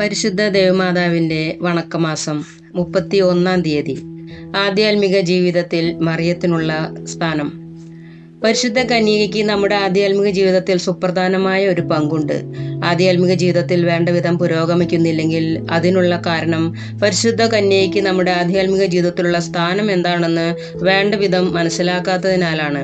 പരിശുദ്ധ ദേവമാതാവിന്റെ വണക്കമാസം മുപ്പത്തി ഒന്നാം തീയതി ആധ്യാത്മിക ജീവിതത്തിൽ മറിയത്തിനുള്ള സ്ഥാനം. പരിശുദ്ധ കന്യകയ്ക്ക് നമ്മുടെ ആധ്യാത്മിക ജീവിതത്തിൽ സുപ്രധാനമായ ഒരു പങ്കുണ്ട്. ആധ്യാത്മിക ജീവിതത്തിൽ വേണ്ട വിധം പുരോഗമിക്കുന്നില്ലെങ്കിൽ അതിനുള്ള കാരണം പരിശുദ്ധ കന്യകയ്ക്ക് നമ്മുടെ ആധ്യാത്മിക ജീവിതത്തിലുള്ള സ്ഥാനം എന്താണെന്ന് വേണ്ട വിധം മനസ്സിലാക്കാത്തതിനാലാണ്.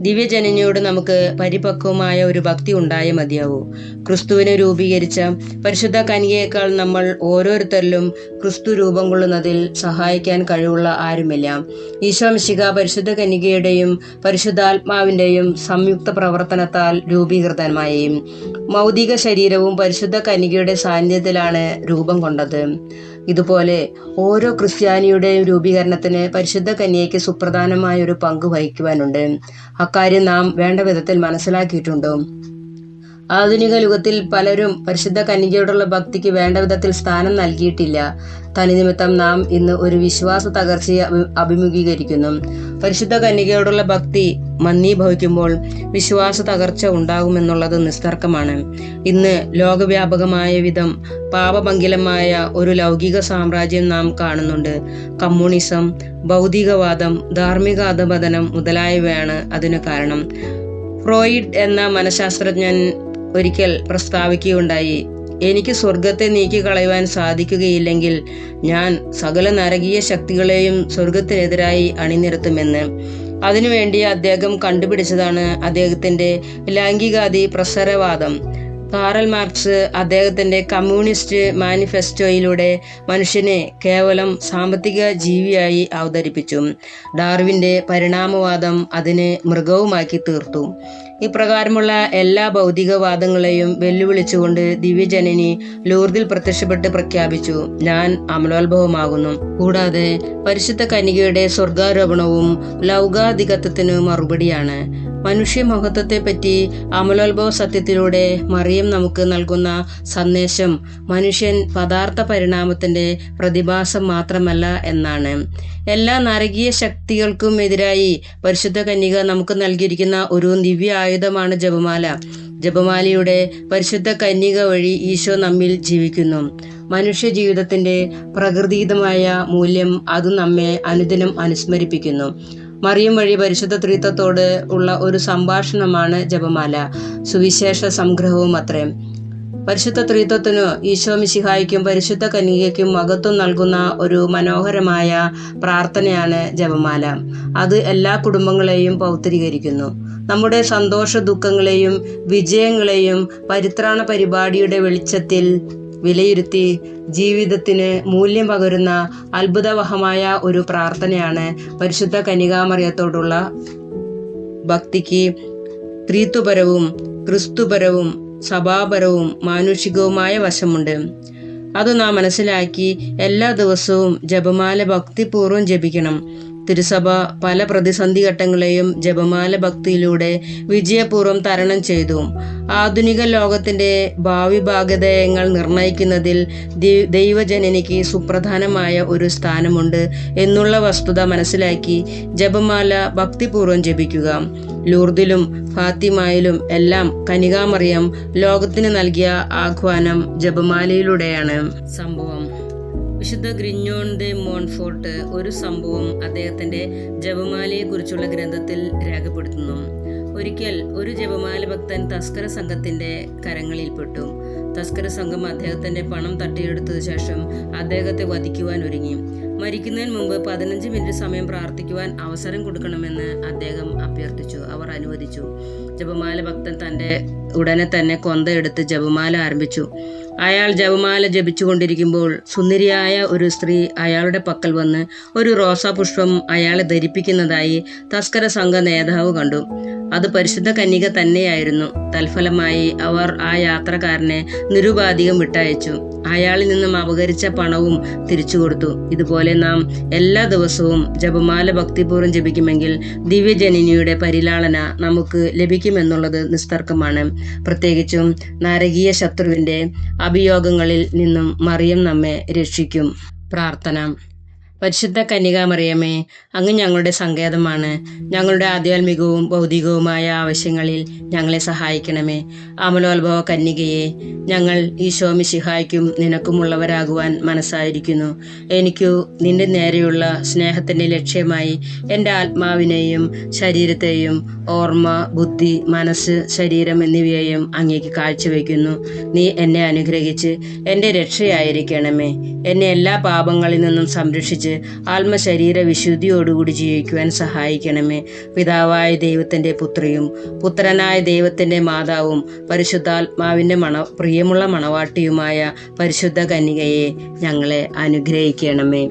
ദിവ്യജനനിയോട് നമുക്ക് പരിപക്വമായ ഒരു ഭക്തി ഉണ്ടായേ മതിയാവൂ. ക്രിസ്തുവിനെ രൂപീകരിച്ച പരിശുദ്ധ കനികയേക്കാൾ നമ്മൾ ഓരോരുത്തരിലും ക്രിസ്തു രൂപം കൊള്ളുന്നതിൽ സഹായിക്കാൻ കഴിവുള്ള ആരുമില്ല. ഈശ്വംശിക പരിശുദ്ധ കനികയുടെയും പരിശുദ്ധാത്മാവിന്റെയും സംയുക്ത പ്രവർത്തനത്താൽ രൂപീകൃതമായി മൗതിക ശരീരവും പരിശുദ്ധ കനികയുടെ സാന്നിധ്യത്തിലാണ് രൂപം കൊണ്ടത്. ഇതുപോലെ ഓരോ ക്രിസ്ത്യാനിയുടെയും രൂപീകരണത്തിന് പരിശുദ്ധ കന്യയ്ക്ക് സുപ്രധാനമായ ഒരു പങ്ക് വഹിക്കുവാനുണ്ട്. അക്കാര്യം നാം വേണ്ട വിധത്തിൽ മനസ്സിലാക്കിയിട്ടുണ്ടോ. ആധുനിക യുഗത്തിൽ പലരും പരിശുദ്ധ കന്യകയോടുള്ള ഭക്തിക്ക് വേണ്ട വിധത്തിൽ സ്ഥാനം നൽകിയിട്ടില്ല. തനിനിമിത്തം നാം ഇന്ന് ഒരു വിശ്വാസ തകർച്ചയെ അഭിമുഖീകരിക്കുന്നു. പരിശുദ്ധ കന്യകയോടുള്ള ഭക്തി മന്ദീഭവിക്കുമ്പോൾ വിശ്വാസ തകർച്ച ഉണ്ടാകുമെന്നുള്ളത് നിസ്തർക്കമാണ്. ഇന്ന് ലോകവ്യാപകമായ വിധം പാപമംഗിലമായ ഒരു ലൗകിക സാമ്രാജ്യം നാം കാണുന്നുണ്ട്. കമ്മ്യൂണിസം ഭൗതികവാദം ധാർമ്മിക അധപതനം മുതലായവയാണ് അതിന് കാരണം. ഫ്രോയിഡ് എന്ന മനഃശാസ്ത്രജ്ഞൻ ഒരിക്കൽ പ്രസ്താവിക്കുകയുണ്ടായി. എനിക്ക് സ്വർഗത്തെ നീക്കി കളയുവാൻ സാധിക്കുകയില്ലെങ്കിൽ ഞാൻ സകല നരകീയ ശക്തികളെയും സ്വർഗത്തിനെതിരായി അണിനിരത്തുമെന്ന്. അതിനുവേണ്ടി അദ്ദേഹം കണ്ടുപിടിച്ചതാണ് അദ്ദേഹത്തിന്റെ ലൈംഗികാതി പ്രസരവാദം. കാറൽ മാർക്സ് അദ്ദേഹത്തിന്റെ കമ്മ്യൂണിസ്റ്റ് മാനിഫെസ്റ്റോയിലൂടെ മനുഷ്യനെ കേവലം സാമ്പത്തിക ജീവിയായി അവതരിപ്പിച്ചു. ഡാർവിന്റെ പരിണാമവാദം അതിനെ മൃഗവുമാക്കി തീർത്തു. ഇപ്രകാരമുള്ള എല്ലാ ഭൗതികവാദങ്ങളെയും വെല്ലുവിളിച്ചുകൊണ്ട് ദിവ്യജനനി ലൂർദിൽ പ്രത്യക്ഷപ്പെട്ട് പ്രഖ്യാപിച്ചു. ഞാൻ അമലോത്ഭവമാകുന്നു. കൂടാതെ പരിശുദ്ധ കനികയുടെ സ്വർഗാരോപണവും ലൗകാധികത്വത്തിന് മറുപടിയാണ്. മനുഷ്യ മനുഷ്യമഹത്വത്തെപ്പറ്റി അമലോത്ഭവ സത്യത്തിലൂടെ മറിയം നമുക്ക് നൽകുന്ന സന്ദേശം മനുഷ്യൻ പദാർത്ഥ പരിണാമത്തിന്റെ പ്രതിഭാസം മാത്രമല്ല എന്നാണ്. എല്ലാ നരകീയ ശക്തികൾക്കും എതിരായി പരിശുദ്ധ കന്യക നമുക്ക് നൽകിയിരിക്കുന്ന ഒരു ദിവ്യ ആയുധമാണ് ജപമാല. ജപമാലയുടെ പരിശുദ്ധ കന്യക വഴി ഈശോ നമ്മിൽ ജീവിക്കുന്നു. മനുഷ്യ ജീവിതത്തിന്റെ പ്രകൃതിയുതമായ മൂല്യം അത് നമ്മെ അനുദിനം അനുസ്മരിപ്പിക്കുന്നു. മറിയം വഴി പരിശുദ്ധ ത്രിത്വത്തോട് ഉള്ള ഒരു സംഭാഷണമാണ് ജപമാല. സുവിശേഷ സംഗ്രഹവും അത്രേ പരിശുദ്ധ ത്രിത്വത്തിനു ഈശോ മിശിഹായ്ക്കും പരിശുദ്ധ കന്യകയ്ക്കും മഹത്വം നൽകുന്ന ഒരു മനോഹരമായ പ്രാർത്ഥനയാണ് ജപമാല. അത് എല്ലാ കുടുംബങ്ങളെയും പൗത്രീകരിക്കുന്നു. നമ്മുടെ സന്തോഷ ദുഃഖങ്ങളെയും വിജയങ്ങളെയും പരിത്രാണ പരിപാടിയുടെ വെളിച്ചത്തിൽ വിലയിരുത്തി ജീവിതത്തിന് മൂല്യം പകരുന്ന അത്ഭുതവഹമായ ഒരു പ്രാർത്ഥനയാണ് പരിശുദ്ധ കനികാമറിയത്തോടുള്ള ഭക്തിക്ക് ത്രീത്വപരവും ക്രിസ്തുപരവും സഭാപരവും മാനുഷികവുമായ വശമുണ്ട്. അത് നാം മനസ്സിലാക്കി എല്ലാ ദിവസവും ജപമാല ഭക്തിപൂർവം ജപിക്കണം. തിരുസഭ പല പ്രതിസന്ധി ഘട്ടങ്ങളെയും ജപമാല ഭക്തിയിലൂടെ വിജയപൂർവം തരണം ചെയ്തു. ആധുനിക ലോകത്തിന്റെ ഭാവി ഭാഗധേയങ്ങൾ നിർണയിക്കുന്നതിൽ ദൈവജനനിക്ക് സുപ്രധാനമായ ഒരു സ്ഥാനമുണ്ട് എന്നുള്ള വസ്തുത മനസ്സിലാക്കി ജപമാല ഭക്തിപൂർവം ജപിക്കുക. ലൂർദിലും ഫാത്തിമായിലും എല്ലാം കനികാമറിയം ലോകത്തിന് നൽകിയ ആഹ്വാനം ജപമാലയിലൂടെയാണ്. സംഭവം. വിശുദ്ധ ഗ്രിഞ്ഞോൺ ദെ മോൺഫോർട്ട് ഒരു സംഭവം അദ്ദേഹത്തിന്റെ ജപമാലയെക്കുറിച്ചുള്ള ഗ്രന്ഥത്തിൽ രേഖപ്പെടുത്തുന്നു. ഒരിക്കൽ ഒരു ജപമാല ഭക്തൻ തസ്കര സംഘത്തിന്റെ കരങ്ങളിൽപ്പെട്ടു. തസ്കര സംഘം അദ്ദേഹത്തിന്റെ പണം തട്ടിയെടുത്തതിനു ശേഷം അദ്ദേഹത്തെ വധിക്കുവാൻ ഒരുങ്ങി. മരിക്കുന്നതിന് മുമ്പ് പതിനഞ്ച് മിനിറ്റ് സമയം പ്രാർത്ഥിക്കുവാൻ അവസരം കൊടുക്കണമെന്ന് അദ്ദേഹം അഭ്യർത്ഥിച്ചു. അവർ അനുവദിച്ചു. ജപമാല ഭക്തൻ തന്റെ ഉടനെ തന്നെ കൊന്ത എടുത്ത് ജപമാല ആരംഭിച്ചു. അയാൾ ജപമാല ജപിച്ചുകൊണ്ടിരിക്കുമ്പോൾ സുന്ദരിയായ ഒരു സ്ത്രീ അയാളുടെ പക്കൽ വന്ന് ഒരു റോസാപുഷ്പം അയാളെ ധരിപ്പിക്കുന്നതായി തസ്കര സംഘ നേതാവ് കണ്ടു. അത് പരിശുദ്ധ കന്യക തന്നെയായിരുന്നു. തൽഫലമായി അവർ ആ യാത്രക്കാരനെ നിരുപാധികം വിട്ടയച്ചു. അയാളിൽ നിന്നും അപകരിച്ച പണവും തിരിച്ചു കൊടുത്തു. ഇതുപോലെ നാം എല്ലാ ദിവസവും ജപമാല ഭക്തിപൂർവം ജപിക്കുമെങ്കിൽ ദിവ്യജനനിയുടെ പരിലാളന നമുക്ക് ലഭിക്കുമെന്നുള്ളത് നിസ്തർക്കമാണ്. പ്രത്യേകിച്ചും നാരകീയ ശത്രുവിന്റെ അഭിയോഗങ്ങളിൽ നിന്നും മറിയം നമ്മെ രക്ഷിക്കും. പ്രാർത്ഥന. പരിശുദ്ധ കന്യക കന്യകാമറിയമേ അങ്ങ് ഞങ്ങളുടെ സങ്കേതമാണ്. ഞങ്ങളുടെ ആധ്യാത്മികവും ഭൗതികവുമായ ആവശ്യങ്ങളിൽ ഞങ്ങളെ സഹായിക്കണമേ. അമലോത്ഭവ കന്യകയെ ഞങ്ങൾ ഈശോമിശിഹായ്ക്കും നിനക്കുമുള്ളവരാകുവാൻ മനസ്സായിരിക്കുന്നു. എനിക്കു നിന്റെ നേരെയുള്ള സ്നേഹത്തിന്റെ ലക്ഷ്യമായി എന്റെ ആത്മാവിനെയും ശരീരത്തെയും ഓർമ്മ ബുദ്ധി മനസ്സ് ശരീരം എന്നിവയെയും അങ്ങേക്ക് കാഴ്ചവെക്കുന്നു നീ എന്നെ അനുഗ്രഹിച്ച് എന്റെ രക്ഷയായിരിക്കണമേ. എന്നെ എല്ലാ പാപങ്ങളിൽ നിന്നും സംരക്ഷിച്ച് ആത്മശരീര വിശുദ്ധിയോടുകൂടി ജീവിക്കുവാൻ സഹായിക്കണമേ. പിതാവായ ദൈവത്തിന്റെ പുത്രിയും പുത്രനായ ദൈവത്തിന്റെ മാതാവും പരിശുദ്ധാത്മാവിന്റെ മണ പ്രിയമുള്ള മണവാട്ടിയുമായ പരിശുദ്ധ കന്യകയെ ഞങ്ങളെ അനുഗ്രഹിക്കണമേ.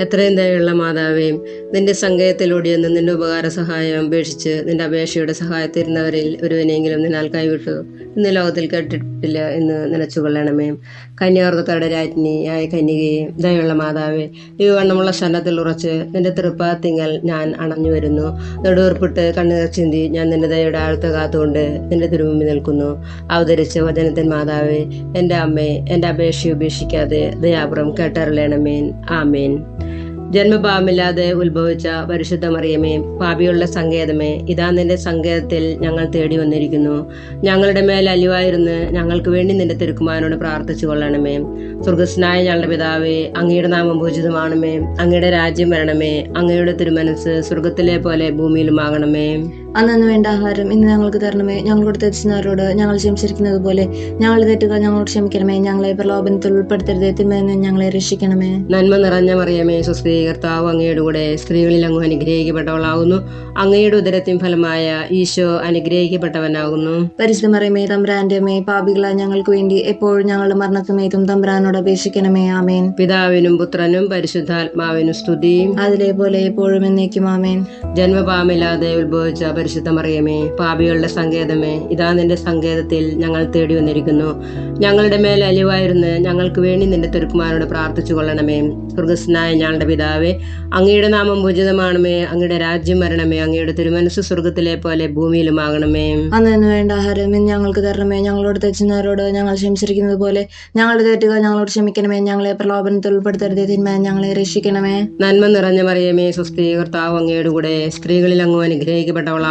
എത്രയും ദയുള്ള മാതാവേയും നിന്റെ സങ്കേതത്തിലൂടെ നിന്ന് നിന്റെ ഉപകാര സഹായം അപേക്ഷിച്ച് നിന്റെ അപേക്ഷയുടെ സഹായത്തിരുന്നവരിൽ ഒരുവനെങ്കിലും നിന്നാൽ കൈവിട്ടു. ഇന്ന് ലോകത്തിൽ കേട്ടിട്ടില്ല എന്ന് നനച്ചുകൊള്ളണമേ കന്യാർത്തക്കാരുടെ രാജ്ഞിയായ കന്യകയെ ദയുള്ള മാതാവേ ഈ വണ്ണമുള്ള ശരണത്തിൽ ഉറച്ച് നിന്റെ തൃപ്പാത്തിങ്ങൽ ഞാൻ അണഞ്ഞു വരുന്നു. നെടുവർപ്പിട്ട് കണ്ണുനീർ ചിന്തി ഞാൻ നിന്റെ ദയയുടെ ആഴത്ത് കാത്തുകൊണ്ട് നിന്റെ തിരുമുമ്പിൽ നിൽക്കുന്നു. അവതരിച്ച വചനത്തിൻ മാതാവേ എന്റെ അമ്മേ എന്റെ അപേക്ഷയെ ഉപേക്ഷിക്കാതെ ദയാപുറം കേട്ടറിയണമേൻ ആമേൻ. ജന്മഭാവമില്ലാതെ ഉത്ഭവിച്ച പരിശുദ്ധ മറിയമേ പാപിയുള്ള സങ്കേതമേ ഇതാ നിന്റെ സങ്കേതത്തിൽ ഞങ്ങൾ തേടി വന്നിരിക്കുന്നു. ഞങ്ങളുടെ മേൽ അലിവായിരുന്ന് ഞങ്ങൾക്ക് വേണ്ടി നിന്റെ തിരുക്കുമാരനോട് പ്രാർത്ഥിച്ചു കൊള്ളണമേ. സ്വർഗസ്നായ ഞങ്ങളുടെ പിതാവേ അങ്ങയുടെ നാമം പൂജിതമാണമേ. അങ്ങയുടെ രാജ്യം വരണമേ. അങ്ങയുടെ തിരുമനസ് സ്വർഗത്തിലെ പോലെ ഭൂമിയിലുമാകണമേ. അന്നു വേണ്ട ആഹാരം ഇന്ന് ഞങ്ങൾക്ക് തരണമേ. ഞങ്ങളോട് തെറ്റിച്ചവരോട് ഞങ്ങൾ ക്ഷമിച്ചിരിക്കുന്നത് പോലെ ഞങ്ങളുടെ തെറ്റുകൾ ഞങ്ങളോട് ക്ഷമിക്കണമേ. ഞങ്ങളെ പ്രലോഭനത്തിൽ ഉൾപ്പെടുത്തരുതേ. തിന്മയിൽ ഞങ്ങളെ രക്ഷിക്കണമേ. നന്മ നിറഞ്ഞ മറിയമേ കർത്താവ് അങ്ങയുടെ കൂടെ സ്ത്രീകളിൽ അങ്ങ് അനുഗ്രഹിക്കപ്പെട്ടവളാകുന്നു അങ്ങയുടെ ഉദരത്തിൻ ഫലമായ ഈശോ അനുഗ്രഹിക്കപ്പെട്ടവനാകുന്നു. പരിശുദ്ധ മറിയമേ തമ്പ്രാന്റെ അമ്മേ പാപികളായ ഞങ്ങൾക്ക് വേണ്ടി എപ്പോഴും ഞങ്ങളുടെ മരണസമയത്തും തമ്പ്രാനോട് അപേക്ഷിക്കണമേ. ആമേൻ. പിതാവിനും പുത്രനും പരിശുദ്ധാത്മാവിനും സ്തുതിയും. അതിലെ പോലെ എപ്പോഴും എന്നേക്കും ആമേൻ. ജന്മപാമില്ലാതെ ഉത്ഭവിച്ച പരിശുദ്ധ മറിയമേ പാപികളുടെ സങ്കേതമേ ഇതാ നിന്റെ സങ്കേതത്തിൽ ഞങ്ങൾ തേടി വന്നിരിക്കുന്നു. ഞങ്ങളുടെ മേൽ അലിവായിരുന്ന് ഞങ്ങൾക്ക് വേണ്ടി നിന്റെ തിരുക്കുമാരോട് പ്രാർത്ഥിച്ചു കൊള്ളണമേ. സ്വർഗസ്നായ ഞങ്ങളുടെ പിതാവേ അങ്ങയുടെ നാമം പൂജിതമാണമേ അങ്ങയുടെ രാജ്യം വരണമേ. അങ്ങയുടെ തിരുമനസ് സ്വർഗത്തിലെ പോലെ ഭൂമിയിലുമാകണമേ. അന്നു വേണ്ട ആഹാരം ഇന്ന് ഞങ്ങൾക്ക് തരണമേ. ഞങ്ങളോട് തെച്ചുന്നവരോട് ഞങ്ങൾ ക്ഷമിച്ചിരിക്കുന്നത് പോലെ ഞങ്ങളുടെ തെറ്റുകൾ ഞങ്ങളോട് ക്ഷമിക്കണമേ. ഞങ്ങളെ പ്രലോഭനത്തിൽ ഉൾപ്പെടുത്തരുതേ. തിന്മ ഞങ്ങളെ രക്ഷിക്കണമേ. നന്മ നിറഞ്ഞ മറിയമേ സ്വസ്ഥീകർത്താവ് അങ്ങയുടെ കൂടെ സ്ത്രീകളിൽ അങ്ങ്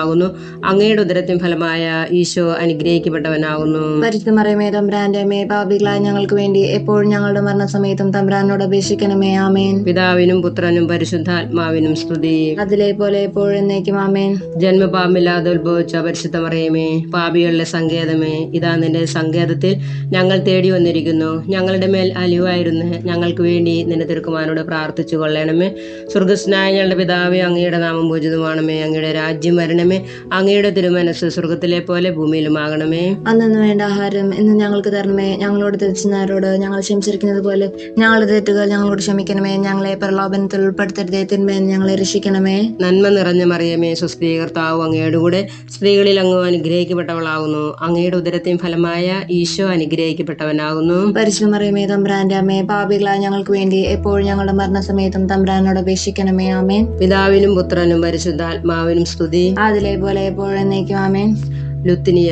അനുഗ്രഹിക്കപ്പെട്ടവളാകുന്നു അങ്ങയുടെ ഉദരത്തിൻ ഫലമായ ഈശോ അനുഗ്രഹിക്കപ്പെട്ടവനാകുന്നു. പരിശുദ്ധ മറിയമേ തമ്പ്രാന്റെ അമ്മേ പാപികളായ ഞങ്ങൾക്ക് വേണ്ടി എപ്പോഴും ഞങ്ങളുടെ മരണസമയത്തും തമ്പ്രാനോട് അപേക്ഷിക്കണമേ. ആമേൻ. പിതാവിനും പുത്രനും പരിശുദ്ധാത്മാവിനും സ്തുതി. അതിലെ പോലെ എപ്പോഴും എന്നേക്കും ആമേൻ. ജന്മപാമില്ലാതെ ഉത്ഭവിച്ച പരിശുദ്ധ മറിയമേ പാപികളുടെ സങ്കേതമേ ഇതാ നിന്റെ സങ്കേതത്തിൽ ഞങ്ങൾ തേടി വന്നിരിക്കുന്നു. ഞങ്ങളുടെ മേൽ അലിവായിരുന്നു ഞങ്ങൾക്ക് വേണ്ടി നിന്റെ തിരുക്കുമാരോട് പ്രാർത്ഥിച്ചു കൊള്ളണമേ സ്വർഗസ്നായ ഞങ്ങളുടെ പിതാവേ അങ്ങയുടെ നാമം പൂജിതമാണമേ. അങ്ങയുടെ രാജ്യം വരണമേ. അങ്ങയുടെ തിരുമനസ് സ്വർഗത്തിലെ പോലെ ഭൂമിയിലുമാകണമേ. അന്നു വേണ്ട ആഹാരം ഇന്ന് ഞങ്ങൾക്ക് തരണമേ. ഞങ്ങളോട് തെറ്റുന്നവരോട് ഞങ്ങൾ ക്ഷമിച്ചിരിക്കുന്നത് പോലെ ഞങ്ങളുടെ തെറ്റുകൾ ഞങ്ങളോട് ക്ഷമിക്കണമേ. ഞങ്ങളെ പ്രലോഭനത്തിൽ ഉൾപ്പെടുത്തരുതേ. തിന്മേ ഞങ്ങളെ രക്ഷിക്കണമേ. നന്മ നിറഞ്ഞ മറിയമേ കർത്താവ് അങ്ങയുടെ കൂടെ സ്ത്രീകളിൽ അങ്ങ് അനുഗ്രഹിക്കപ്പെട്ടവളാകുന്നു അങ്ങയുടെ ഉദരത്തെയും ഫലമായ ഈശോ അനുഗ്രഹിക്കപ്പെട്ടവനാകുന്നു. പരിശുദ്ധ മറിയമേ തമ്പ്രാന്റെ അമ്മേ പാപികളായ ഞങ്ങൾക്ക് വേണ്ടി എപ്പോഴും ഞങ്ങളുടെ മരണസമയത്തും തമ്പ്രാനോട് അപേക്ഷിക്കണമേ. ആമേ പിതാവിനും പുത്രനും പരിശുദ്ധാത്മാവിനും സ്തുതി. അതിലെ പോലെ എപ്പോഴെന്നേക്കും ആമേൻ ലുത്തിനിയ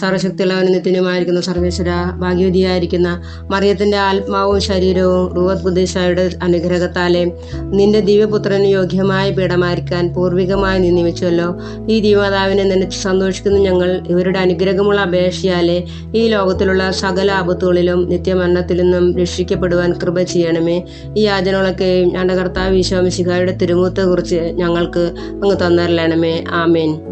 സർവശക്തിയുള്ളവന് നിത്യനുമായിരിക്കുന്ന സർവേശ്വര ഭാഗ്യവതിയായിരിക്കുന്ന മറിയത്തിന്റെ ആത്മാവും ശരീരവും റുവത് ബുദ്ധിശായുടെ അനുഗ്രഹത്താലെ നിന്റെ ദിവ്യപുത്രന് യോഗ്യമായ പീഠമായിരിക്കാൻ പൂർവികമായി നീ നിയമിച്ചല്ലോ. ഈ ദിവമാതാവിനെ നനച്ച് സന്തോഷിക്കുന്ന ഞങ്ങൾ. ഇവരുടെ അനുഗ്രഹമുള്ള അപേക്ഷയാലെ ഈ ലോകത്തിലുള്ള സകല ആപത്തുകളിലും നിത്യമരണത്തിൽ നിന്നും രക്ഷിക്കപ്പെടുവാൻ കൃപ ചെയ്യണമേ. ഈ യാചനകളൊക്കെയും ഞങ്ങളുടെ കർത്താവ് ഈശോമിശിഖായുടെ തിരുമുഖത്തെക്കുറിച്ച് ഞങ്ങൾക്ക് അങ്ങ് തന്നരലണമേ ആമേൻ.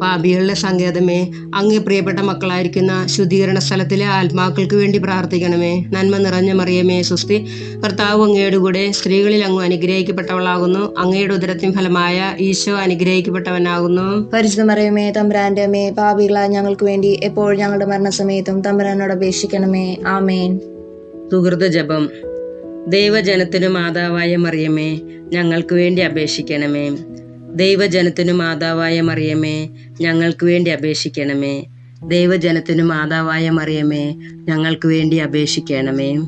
പാപികളുടെ സങ്കേതമേ അങ്ങേ പ്രിയപ്പെട്ട മക്കളായിരിക്കുന്ന ശുദ്ധീകരണ സ്ഥലത്തിലെ ആത്മാക്കൾക്ക് വേണ്ടി പ്രാർത്ഥിക്കണമേ. നന്മ നിറഞ്ഞ മറിയമേ സുസ്തി. കർത്താവ് അങ്ങയുടെ കൂടെ സ്ത്രീകളിൽ അങ്ങ് അനുഗ്രഹിക്കപ്പെട്ടവളാകുന്നു. അങ്ങയുടെ ഉദരത്തിൻ ഫലമായ ഈശോ അനുഗ്രഹിക്കപ്പെട്ടവനാകുന്നു. പരിശുദ്ധ മറിയമേ തമ്പ്രാന്റെ അമ്മേ പാപികളായ ഞങ്ങൾക്ക് വേണ്ടി എപ്പോഴും ഞങ്ങളുടെ മരണസമയത്തും തമ്പ്രാനോട് അപേക്ഷിക്കണമേ. ആമേൻ. സുഹൃത ജപം. ദൈവജനത്തിനു മാതാവായ മറിയമേ ഞങ്ങൾക്ക് വേണ്ടി അപേക്ഷിക്കണമേ. ദൈവജനത്തിനു മാതാവായ മറിയമേ ഞങ്ങൾക്ക് വേണ്ടി അപേക്ഷിക്കണമേ. ദൈവജനത്തിനു മാതാവായ മറിയമേ ഞങ്ങൾക്ക് വേണ്ടി അപേക്ഷിക്കണമേ.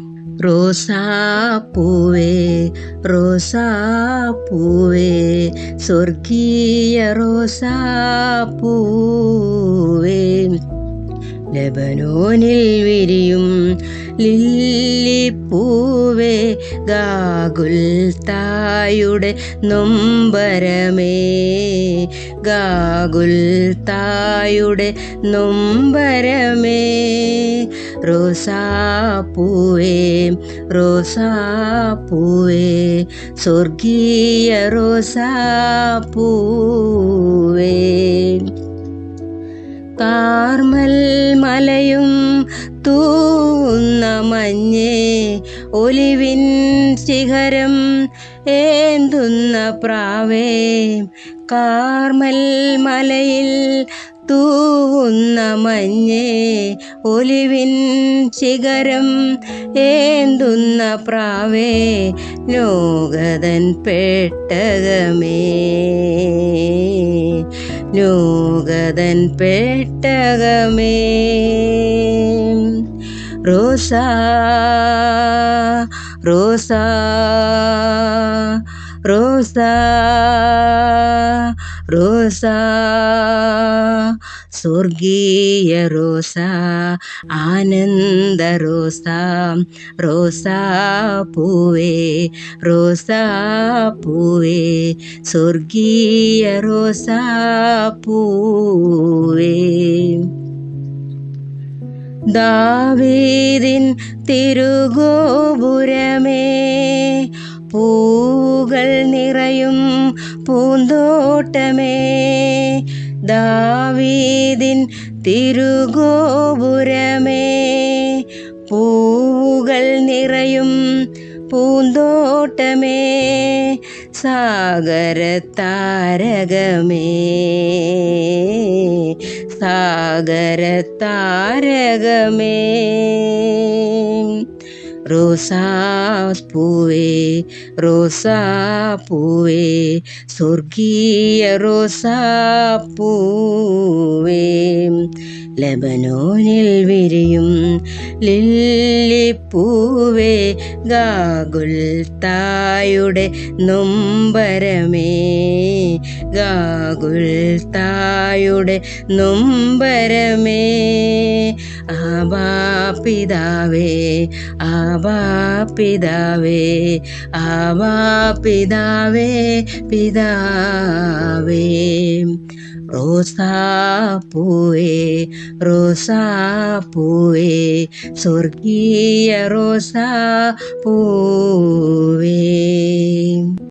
റോസാ പൂവേ റോസാ പൂവേ സ്വർഗീയ റോസാ പൂവേ. ലബനോനിൽ വിരിയും ലില്ലിപ്പൂവേ ഗാഗുൽ തായുടെ നൊമ്പരമേ. ഗാഗുൽത്തായുടെ നൊമ്പരമേ. റോസാപ്പൂവേ റോസാപ്പൂവേ സ്വർഗീയ റോസാപ്പൂവേ കാർമൽ മലയും തൂന്ന മഞ്ഞേ ഒലിവിൻ ശിഖരം ഏന്തുന്ന പ്രാവേ കാർമൽ മലയിൽ തൂവുന്ന മഞ്ഞേ ഒലിവിൻ ശിഖരം ഏന്തുന്ന പ്രാവേ ലോകതൻ പെട്ടകമേ. ലോകതൻ പെട്ടകമേ. റോസാ റോസാ റോസാ റോസാ സ്വർഗീയ റോസ ആനന്ദ റോസ റോസാ പൂവേ റോസാ പൂവേ സ്വർഗീയ റോസാ പൂവേ. ദാവീദിൻ തിരുഗോപുരമേ പൂകൾ നിറയും പൂന്തോട്ടമേ. ദാവീദിൻ തിരുഗോപുരമേ പൂകൾ നിറയും പൂന്തോട്ടമേ. സാഗരത്താരകമേ സാഗരത്താരകമേ റോസാ പൂവേ റോസാ പൂവേ സ്വർഗീയ റോസാ പൂവേ ലബനോനിൽ വിരിയും ലില്ലിപ്പൂവേ ഗാഗുൽ തായുടെ നൊമ്പരമേ. ഗാഗുൽ തായുടെ നൊമ്പരമേ. ആബാ പിതാവേ ആബാ പിതാവേ ആബാ പിതാവേ പിതാവേ. റോസാ പൂവേ റോസാ പൂവേ സ്വർഗീയ റോസാ പൂവേ.